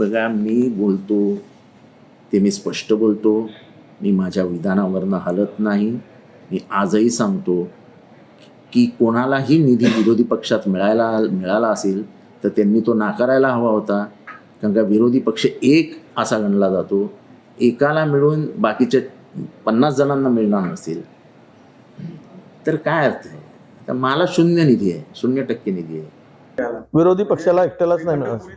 बघा मी बोलतो ते मी स्पष्ट बोलतो मी माझ्या विधानावरनं हलत नाही मी आजही सांगतो की कोणालाही निधी विरोधी पक्षात मिळायला मिळाला असेल तर त्यांनी तो नाकारायला हवा होता. कारण का विरोधी पक्ष एक असा गणला जातो एकाला मिळून बाकीच्या पन्नास जणांना मिळणार नसेल. तर काय अर्थ आहे? आता मला शून्य निधी आहे शून्य टक्के निधी आहे. विरोधी पक्षाला एकट्यालाच नाही मिळाली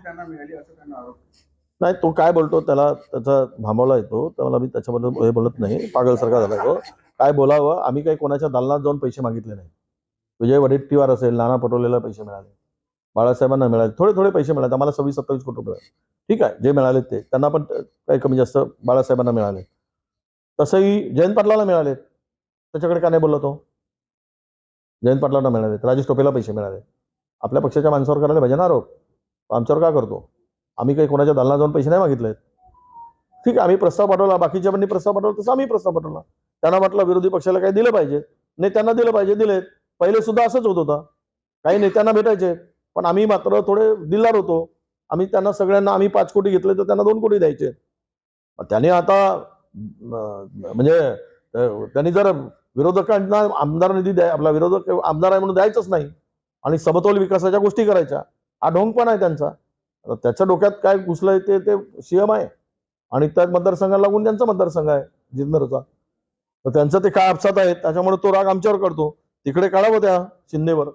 नाही. तो काय बोलतो त्याला त्याचा थांबवला येतो त्याला मी त्याच्याबद्दल हे बोलत नाही. पागलसारखा झाला तो. काय बोलावं? आम्ही काही कोणाच्या दालनात जाऊन पैसे मागितले नाही. विजय वडेट्टीवार असेल नाना पटोलेला पैसे मिळाले. बाळासाहेबांना मिळाले. थोडे थोडे पैसे मिळाले. आम्हाला सव्वीस सत्तावीस कोटी रुपये ठीक आहे जे मिळाले ते. त्यांना पण काही कमी जास्त बाळासाहेबांना मिळाले. तसंही जयंत पाटलाला मिळाले त्याच्याकडे का नाही बोलला तो? जयंत पाटलांना मिळाले राजेश टोपेला पैसे मिळाले. आपल्या पक्षाच्या माणसावर करायला पाहिजे ना आरोप. आमच्यावर का करतो? आम्ही काही कोणाच्या दालना जाऊन पैसे नाही मागितले ठीक आहे आम्ही प्रस्ताव पाठवला बाकीच्या पण प्रस्ताव पाठवला तसं आम्ही प्रस्ताव पाठवला. त्यांना म्हटलं विरोधी पक्षाला काही दिलं पाहिजे. नेत्यांना दिलं पाहिजे दिलेत. पहिले सुद्धा असंच होत होता. काही नेत्यांना भेटायचे पण आम्ही मात्र थोडे दिल्लार होतो. आम्ही त्यांना सगळ्यांना आम्ही पाच कोटी घेतले तर त्यांना दोन कोटी द्यायचे. त्याने आता म्हणजे त्यांनी जर विरोधकांना आमदार निधी द्याय आपला विरोधक आमदार आहे म्हणून द्यायचंच नाही. आणि समतोल विकासाच्या गोष्टी करायच्या. हा ढोंगपणा आहे त्यांचा. आता त्याच्या डोक्यात काय घुसलंय ते ते सीएम आहे. आणि त्या मतदारसंघाला लागून त्यांचा मतदारसंघ आहे जिंदरचा. तर त्यांचं ते काय अपसात आहे त्याच्यामुळे तो राग आमच्यावर करतो तिकडे काढावं त्या शिंदेवर.